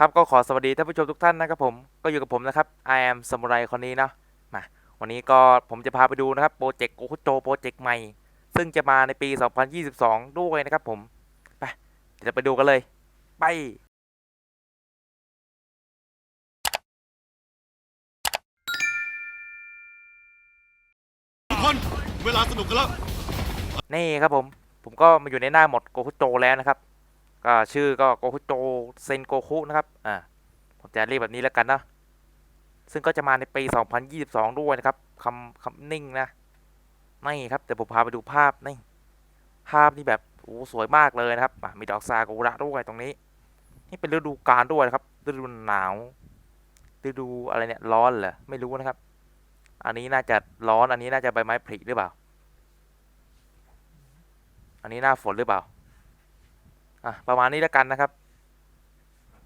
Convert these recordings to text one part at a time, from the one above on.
ครับก็ขอสวัสดีท่านผู้ชมทุกท่านนะครับผมก็อยู่กับผมนะครับ I am Samurai คนนี้เนาะมาวันนี้ก็ผมจะพาไปดูนะครับโปรเจกต์โอคุโจโปรเจกต์ใหม่ ซึ่งจะมาในปี 2022 ด้วยนะครับผมไปเดี๋ยวเราไปดูกันเลย ไปทุกคนเวลาสนุกกันแล้วนี่ครับผมผมก็มาอยู่ในหน้าหมดโกคุโจแล้วนะครับ ก็ชื่อก็โกคุโจเซนโกคุนะครับอ่าผมจะเรียกแบบนี้แล้วกันนะซึ่งก็จะมาในปี 2022 ด้วยนะครับคำคำนิ่งนะนี่ครับเดี๋ยวผมพาไปดูภาพนี่ภาพนี่แบบโอ้สวยมากเลยนะครับมีดอกซากุระด้วยตรงนี้ นี่เป็นฤดูกาลด้วยนะครับฤดูหนาวฤดูอะไรเนี่ยร้อนเหรอไม่รู้นะครับ อันนี้น่าจะร้อนอันนี้น่าจะใบไม้ผลิหรือเปล่า อันนี้หน้าฝนหรือเปล่า อะประมาณนี้แล้วกันนะครับ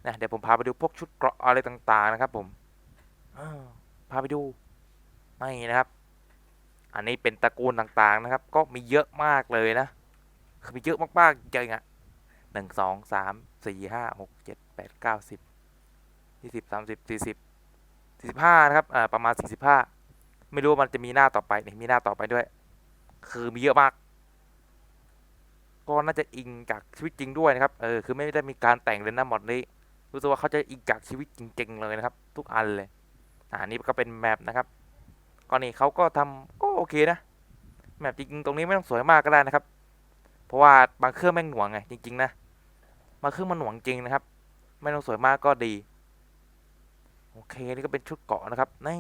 นะเดี๋ยวผมพาไปดูพวกชุดเกราะอะไรต่างๆนะครับ ผมอ้าวพาไปดูไม่นะครับ อันนี้เป็นตระกูลต่างๆนะครับ ก็มีเยอะมากเลยนะคือมีเยอะมากๆจริงๆอะหนึ่งสองสามสี่ห้าหกเจ็ดแปดเก้าสิบยี่สิบสามสิบสี่สิบสี่สิบห้านะครับอ่าประมาณสี่สิบห้าไม่รู้ว่ามันจะมีหน้าต่อไปนี่มีหน้าต่อไปด้วย คือมีเยอะมาก ก็น่าจะอิงจากชีวิตจริงด้วยนะครับ เออ คือไม่ได้มีการแต่งเลยนะหมดนี้ รู้สึกว่าเขาจะอิงจากชีวิตจริง ๆ เลยนะครับ ทุกอันเลย อ่า นี่ก็เป็นแมปนะครับก็นี่เขาก็ทำก็โอเคนะ แมปจริงๆตรงนี้ไม่ต้องสวยมากก็ได้นะครับ เพราะว่าบางเครื่องแม่งหน่วงไงจริง ๆ นะ บางเครื่องมันหน่วงจริงนะครับ ไม่ต้องสวยมากก็ดี โอเค นี่ก็เป็นชุดเกาะนะครับนี่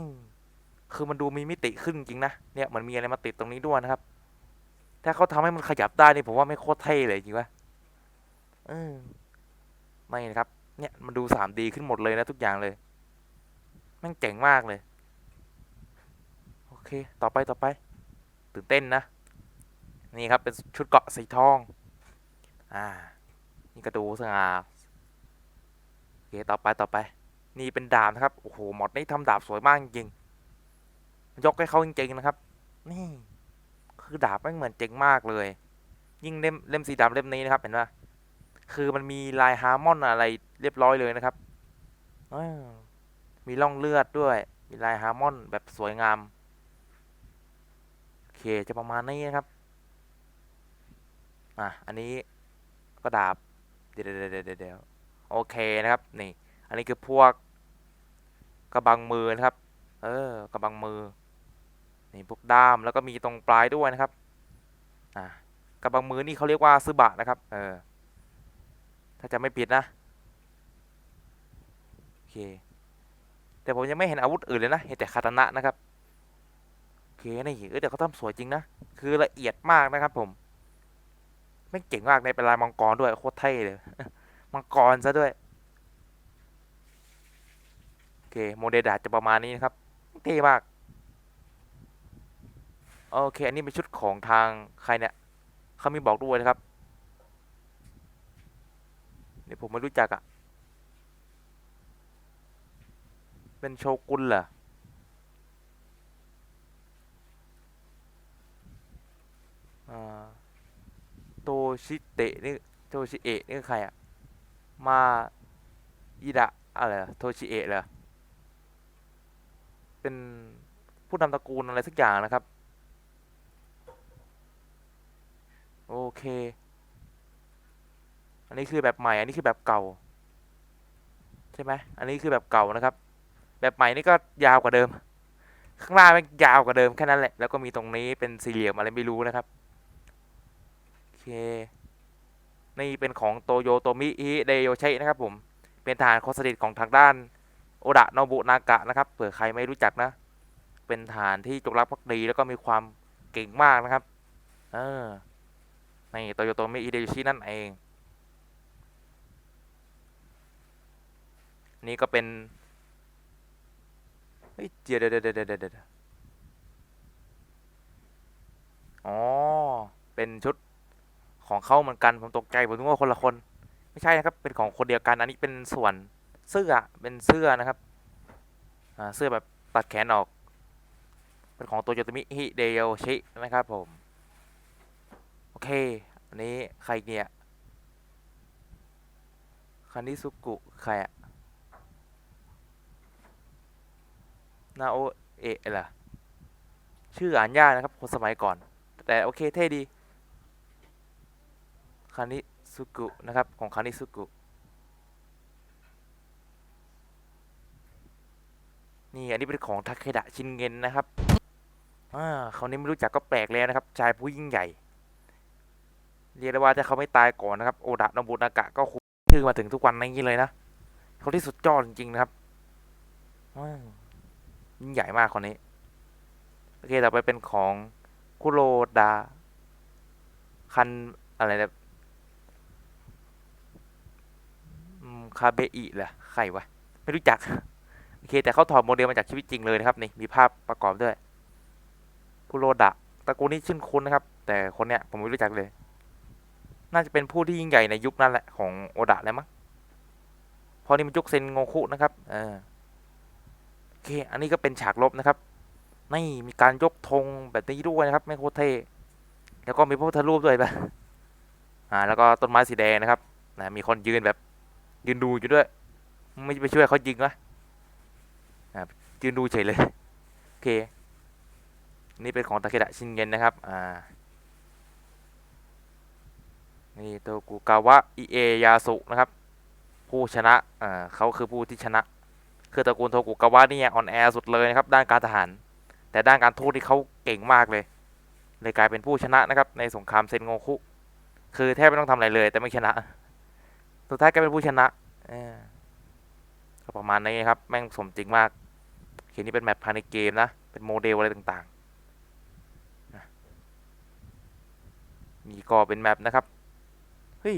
คือมันดูมีมิติขึ้นจริงนะ เนี่ยมันมีอะไรมาติดตรงนี้ด้วยนะครับ ถ้าเขาทำให้มันขยับได้นี่ผมว่าไม่โคตรเท่เลยจริงปะเออไม่นะครับ เนี่ยมันดู 3D ขึ้นหมดเลยนะทุกอย่างเลยแม่งเจ๋งมากเลย โอเค ต่อไปต่อไป ตื่นเต้นนะ นี่ครับเป็นชุดเกาะสีทอง อ่า นี่ก็ดูสง่าโอเค ต่อไปต่อไป นี่เป็นดาบนะครับ โอ้โห หมดนี่ทำดาบสวยมากจริง ยกให้เขาจริงๆนะครับ นี่ คือดาบแม่งเหมือนเจ๋งมากเลย ยิ่งเล่มเล่มสีดำเล่มนี้นะครับเห็นปะคือมันมีลายฮาร์มอนอะไรเรียบร้อยเลยนะครับมีร่องเลือดด้วย มีลายฮาร์มอนแบบสวยงาม โอเคจะประมาณนี้นะครับ อะ อันนี้ก็ดาบ เดี๋ยวเดี๋ยวเดี๋ยวเดี๋ยวโอเคนะครับ นี่ อันนี้คือพวกกระบังมือนะครับ เออกระบังมือ นี่พวกด้ามแล้วก็มีตรงปลายด้วยนะครับอะกระบังมือนี่เขาเรียกว่าซึบะนะครับเออถ้าจะไม่ผิดนะโอเคแต่ผมยังไม่เห็นอาวุธอื่นเลยนะเห็นแต่คาตานะนะครับโอเคนี่เออแต่เขาทำสวยจริงนะคือละเอียดมากนะครับผมไม่เก่งมากในเป็นลายมังกรด้วยโคตรเท่เลยมังกรซะด้วยโอเคโมเดลดาจะประมาณนี้นะครับเท่มาก โอเค อันนี้เป็นชุดของทางใครเนี่ยเขามีบอกด้วยนะครับนี่ผมไม่รู้จักอะ่ะ เป็นโชกุนเหรออโตชิเตะนี่ โตชิเอะนี่ใครอะ่ะ มาอิดะอะไรโทชิเอะเหรอ เป็นผู้นำตระกูลอะไรสักอย่างนะครับ โอเค อันนี้คือแบบใหม่ อันนี้คือแบบเก่า ใช่ไหมอันนี้คือแบบเก่านะครับ แบบใหม่นี่ก็ยาวกว่าเดิม ข้างล่างมันยาวกว่าเดิมแค่นั้นแหละ แล้วก็มีตรงนี้เป็นสี่เหลี่ยมอะไรไม่รู้นะครับ โอเค นี่เป็นของโตโยโตมิฮิเดโยชินะครับผม เป็นทหารคนสนิทของทางด้านโอดะโนบุนากะนะครับ เผื่อใครไม่รู้จักนะ เป็นทหารที่จงรักภักดีแล้วก็มีความเก่งมากนะครับ เออ ในโตโยโตมิอิเดโยชินั่นเอง นี่ก็เป็นเฮ้ยเดี๋ยวเดี๋ยวเดี๋ยวเดี๋ยวเดี๋ยวอ๋อ เป็นชุดของเขาเหมือนกันผมตกใจผมนึกว่าคนละคน ไม่ใช่นะครับ เป็นของคนเดียวกันอันนี้เป็นส่วนเสื้อเป็นเสื้อนะครับเสื้อแบบตัดแขนออก เป็นของโตโยโตมิฮิเดโยชินะครับผม เค อันนี้ ใครเนี่ยคันิสุกุ ใครอะนาโอเอะล่ะ ชื่ออ่านยากนะครับ คนสมัยก่อน แต่โอเคเท่ดีคันิสุกุ นะครับ ของคันิสุกุ นี่ อันนี้เป็นของทาเคดะชินเงินนะครับอ่าเขานี้ไม่รู้จักก็แปลกแล้วนะครับ ชายผู้ยิ่งใหญ่ เรียกได้ว่าถ้าเขาไม่ตายก่อนนะครับโอดะนบุนากะก็คงชื่อมาถึงทุกวันนี้เลยนะเขาที่สุดยอดจริงๆนะครับยิ่งใหญ่มากคนนี้ โอเค ต่อไปเป็นของคุโรดา คัน อะไรนะคาเบอิเหรอใครวะ ไม่รู้จัก โอเค แต่เขาถอดโมเดลมาจากชีวิตจริงเลยนะครับ นี่ มีภาพประกอบด้วยคุโรดะตระกูลนี้ชื่นคุ้นนะครับ แต่คนเนี้ยผมไม่รู้จักเลย น่าจะเป็นผู้ที่ยิ่งใหญ่ในยุคนั้นแหละของโอดะแล้วมั้งเพอนี่มันยุคเซนโงคุนะครับเออโอเคอันนี้ก็เป็นฉากลบนะครับนี่มีการยกธงแบบนี้ด้วยนะครับไม่โคเทแล้วก็มีพระพุทธรูปด้วยปะอ่าแล้วก็ต้นไม้สีแดงนะครับนะมีคนยืนแบบยืนดูอยู่ด้วย ไม่ไปช่วยเขายิงวะอ่ายืนดูเฉยเลยโอเค นี่เป็นของตาเคดะชินเงินนะครับ อ่า นี่โตกุกาวะอิเอยาสุนะครับ ผู้ชนะอ่าเขาคือผู้ที่ชนะ คือตระกูลโทกุกาวะนี่อ่อนแอสุดเลยนะครับ ด้านการทหาร แต่ด้านการทูตที่เขาเก่งมากเลย เลยกลายเป็นผู้ชนะนะครับ ในสงครามเซนโงคุ คือแทบไม่ต้องทำอะไรเลย แต่ไม่ชนะ สุดท้ายกลายเป็นผู้ชนะก็ประมาณนี้ครับ แม่งสมจริงมากเขียนนี่เป็นแมปภายในเกมนะ เป็นโมเดลอะไรต่างๆนะนี่ก็เป็นแมปนะครับ เฮ้ย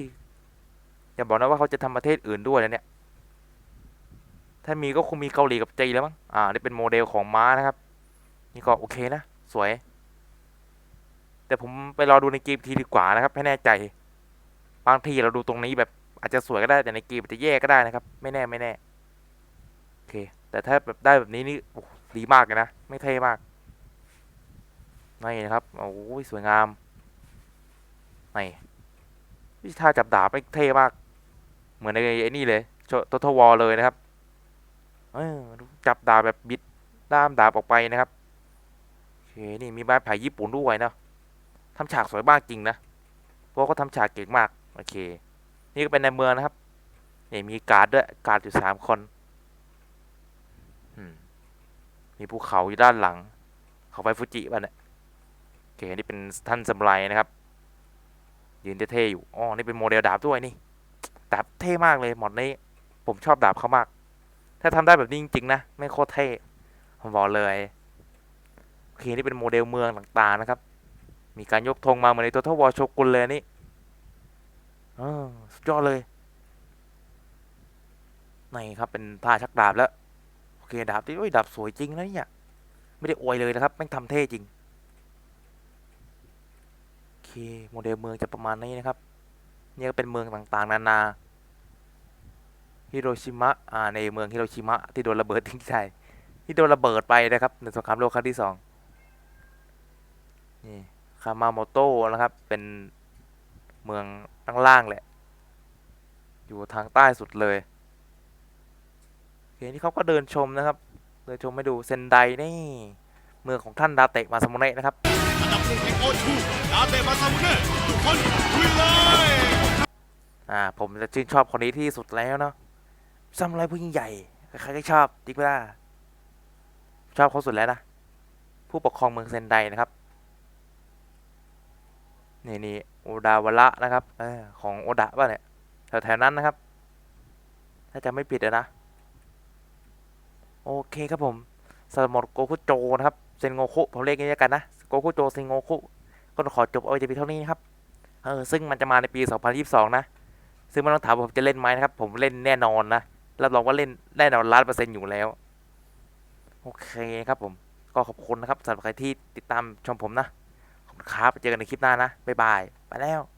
อย่าบอกนะว่าเขาจะทำประเทศอื่นด้วยนะเนี่ย ถ้ามีก็คงมีเกาหลีกับจีนแล้วมั้ง อ่า นี่เป็นโมเดลของม้านะครับ นี่ก็โอเคนะ สวย แต่ผมไปรอดูในเกมทีดีกว่านะครับ ให้แน่ใจ บางทีเราดูตรงนี้แบบอาจจะสวยก็ได้ แต่ในเกมอาจจะแย่ก็ได้นะครับ ไม่แน่ไม่แน่ โอเค แต่ถ้าแบบได้แบบนี้นี่โอ้ดีมากเลยนะ ไม่เท่มาก นี่นะครับ โอ้ยสวยงาม นี่ วิชาจับดาบไม่เท่มาก เหมือนในไอ้นี่เลยตัวทวอเลยนะครับจับดาบแบบบิดด้ามดาบออกไปนะครับโอเคนี่มีไม้ไผ่ญี่ปุ่นด้วยนะทำฉากสวยมากจริงนะเพราะเขาทำฉากเก่งมากโอเค นี่ก็เป็นในเมืองนะครับนี่มีการ์ดด้วยการ์ดอยู่สามคนมีภูเขาอยู่ด้านหลัง เขาไปฟูจิป่ะเนี่ยโอเคนี่เป็นท่านสมุไรนะครับ ยืนเท่ๆอยู่อ๋อนี่เป็นโมเดลดาบด้วยนี่ดาบเท่มากเลยหมดนี้ ผมชอบดาบเขามาก ถ้าทำได้แบบนี้จริงๆนะไม่โคตรเท่ผมบอกเลยโอเคนี่เป็นโมเดลเมืองต่างๆนะครับ มีการยกธงมาเหมือนในตัวทวอโชกุนเลยนี่เออสุดยอดเลยนี่ครับเป็นท่าชักดาบแล้วโอเคดาบที่โอ้ยดาบสวยจริงนะเนี่ยไม่ได้อวยเลยนะครับแม่งทำเท่จริง โอเคโมเดลเมืองจะประมาณนี้นะครับ นี่ก็เป็นเมืองต่างๆ นานา ฮิโรชิมะ อ่า ในเมืองฮิโรชิมะที่โดนระเบิดทิ้งใจที่โดนระเบิดไปนะครับในสงครามโลกครั้งที่สองนี่ คามาโมโตะนะครับ เป็นเมืองดังล่างแหละ อยู่ทางใต้สุดเลยโอเคนี่เขาก็เดินชมนะครับ เดินชมให้ดูเซนไดนี่ เมืองของท่านดาเตะมาสมุเนะนะครับอันดับหนึ่งแห่งโอทูดาเตะมาซามุเน่ทุกคนลุยเลยอ่าผมจะชื่นชอบคนนี้ที่สุดแล้วเนาะซามูไรผู้ยิ่งใหญ่ใครก็ชอบจริงปะล่ะชอบเขาสุดแล้วนะผู้ปกครองเมืองเซนไดนะครับนี่นี่โอดาวระนะครับอของโอดะป่ะเนี่ยแถวๆนั้นนะครับ ถ้าจะไม่ผิดนะ โอเคครับผมสำหรับหมดโกคุโจนะครับ เซนโงคุผมเรียกงี้แล้กันนะโกคุโจเซนโงคุก็ขอจบเอาไว้จะเพียงเท่านี้นครับเออซึ่งมันจะมาในปี 2022 นะ ซึ่งไม่ต้องถามผมจะเล่นไหมนะครับ ผมเล่นแน่นอนนะรับรองว่าเล่นแน่นอนล้านเปอร์เซ็นต์อยู่แล้ว โอเคครับผม ก็ขอบคุณนะครับสำหรับใครที่ติดตามชมผมนะ ขอบคุณครับเจอกันในคลิปหน้านะ บ๊ายบาย ไปแล้ว